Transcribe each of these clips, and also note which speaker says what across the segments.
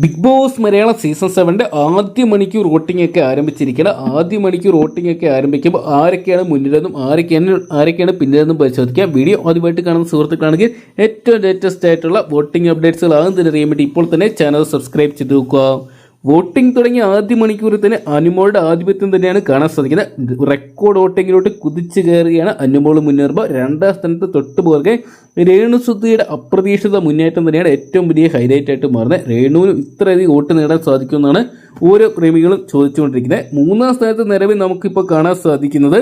Speaker 1: Big Boss Malayalam season സെവന്റെ ആദ്യ മണിക്കൂർ വോട്ടിംഗ് ഒക്കെ ആരംഭിച്ചിരിക്കുകയാണ്. ആദ്യ മണിക്കൂർ വോട്ടിംഗ് ഒക്കെ ആരംഭിക്കുമ്പോൾ ആരൊക്കെയാണ് മുന്നിലെന്നും ആരൊക്കെയാണ് ആരൊക്കെയാണ് പിന്നിലെന്നും പരിശോധിക്കാം. വീഡിയോ ആദ്യമായിട്ട് കാണുന്ന സുഹൃത്തുക്കളാണെങ്കിൽ ഏറ്റവും ലേറ്റസ്റ്റ് ആയിട്ടുള്ള വോട്ടിംഗ് അപ്ഡേറ്റ്സുകൾ ആകും തന്നെ അറിയാൻ വേണ്ടി ഇപ്പോൾ തന്നെ ചാനൽ സബ്സ്ക്രൈബ് ചെയ്ത് നോക്കുക വോട്ടിംഗ് തുടങ്ങിയ ആദ്യ മണിക്കൂറിൽ തന്നെ അനുമോളുടെ ആധിപത്യം തന്നെയാണ് കാണാൻ സാധിക്കുന്നത്. റെക്കോർഡ് വോട്ടിങ്ങിലോട്ട് കുതിച്ചു കയറുകയാണ് അനുമോൾ മുന്നേറുമ്പോൾ രണ്ടാം സ്ഥാനത്ത് തൊട്ട് പോകെ രേണുസുദ്ധിയുടെ അപ്രതീക്ഷിത മുന്നേറ്റം തന്നെയാണ് ഏറ്റവും വലിയ ഹൈലൈറ്റ് ആയിട്ട് മാറുന്നത്. രേണുവിന് ഇത്രയധികം വോട്ട് നേടാൻ സാധിക്കുമെന്നാണ് ഓരോ പ്രേമികളും ചോദിച്ചുകൊണ്ടിരിക്കുന്നത്. മൂന്നാം സ്ഥാനത്ത് നിലവിൽ നമുക്കിപ്പോൾ കാണാൻ സാധിക്കുന്നത്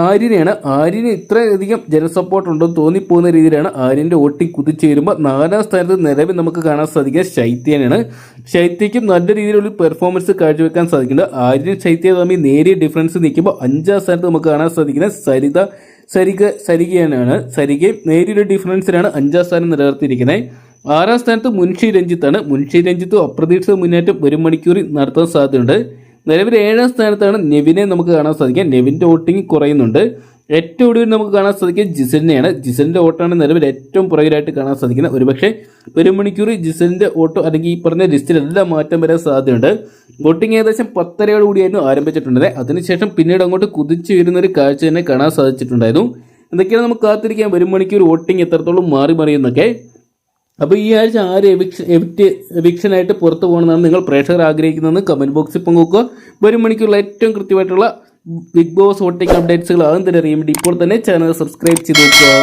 Speaker 1: ആര്യനെയാണ്. ആര്യന് ഇത്രയധികം ജനസപ്പോർട്ട് ഉണ്ടെന്ന് തോന്നിപ്പോകുന്ന രീതിയിലാണ് ആര്യന്റെ വോട്ടിംഗ് കുതിച്ചു വരുമ്പോൾ നാലാം സ്ഥാനത്ത് നിലവിൽ നമുക്ക് കാണാൻ സാധിക്കുക ശൈത്യനാണ്. ശൈത്യയ്ക്കും നല്ല രീതിയിലുള്ള പെർഫോമൻസ് കാഴ്ചവെക്കാൻ സാധിക്കുന്നുണ്ട്. ആര്യൻ ശൈത്യ തമ്മിൽ നേരിയ ഡിഫറൻസ് നിൽക്കുമ്പോൾ അഞ്ചാം സ്ഥാനത്ത് നമുക്ക് കാണാൻ സാധിക്കുന്ന സരിത സരിക സരികയാണ് സരികയും നേരിയൊരു ഡിഫറൻസിലാണ് അഞ്ചാം സ്ഥാനം നിലനിർത്തിയിരിക്കുന്നത്. ആറാം സ്ഥാനത്ത് മുൻഷി രഞ്ജിത്താണ്. മുൻഷി രഞ്ജിത്ത് അപ്രതീക്ഷിത മുന്നേറ്റം ഒരു മണിക്കൂറിൽ നടത്താൻ സാധ്യതയുണ്ട്. നിലവിൽ ഏഴാം സ്ഥാനത്താണ് നെവിനെ നമുക്ക് കാണാൻ സാധിക്കുക. നെവിന്റെ വോട്ടിംഗ് കുറയുന്നുണ്ട്. ഏറ്റവും ഒടുവിൽ നമുക്ക് കാണാൻ സാധിക്കുക ജിസലിനെയാണ്. ജിസലിന്റെ വോട്ടാണ് നിലവിൽ ഏറ്റവും പുറകിലായിട്ട് കാണാൻ സാധിക്കുന്നത് ഒരുപക്ഷെ ഒരു മണിക്കൂർ ജിസലിന്റെ വോട്ടോ അല്ലെങ്കിൽ ഈ പറഞ്ഞ ലിസ്റ്റിലെല്ലാം മാറ്റം വരാൻ സാധ്യതയുണ്ട്. വോട്ടിംഗ് ഏകദേശം പത്തരയോട് കൂടിയായിരുന്നു ആരംഭിച്ചിട്ടുണ്ട് അതിനുശേഷം പിന്നീട് അങ്ങോട്ട് കുതിച്ചു വരുന്ന ഒരു കാഴ്ച തന്നെ കാണാൻ സാധിച്ചിട്ടുണ്ടായിരുന്നു. എന്തൊക്കെയാണ് നമുക്ക് കാത്തിരിക്കാം ഒരു മണിക്കൂർ വോട്ടിംഗ് എത്രത്തോളം മാറി മറിയുന്നൊക്കെ അപ്പോൾ ഈ ആഴ്ച ആര് എവിക്ഷൻ എവിറ്റ് എവിക്ഷനായിട്ട് പുറത്തു പോകണമെന്നാണ് നിങ്ങൾ പ്രേക്ഷകർ ആഗ്രഹിക്കുന്നതെന്ന് കമന്റ് ബോക്സിൽ പങ്കുവെക്കുക. വരും മണിക്കുള്ള ഏറ്റവും കൃത്യമായിട്ടുള്ള ബിഗ് ബോസ് വോട്ടിംഗ് അപ്ഡേറ്റ്സുകൾ ആകും തന്നെ അറിയാൻ വേണ്ടി ഇപ്പോൾ തന്നെ ചാനൽ സബ്സ്ക്രൈബ് ചെയ്ത് നോക്കുക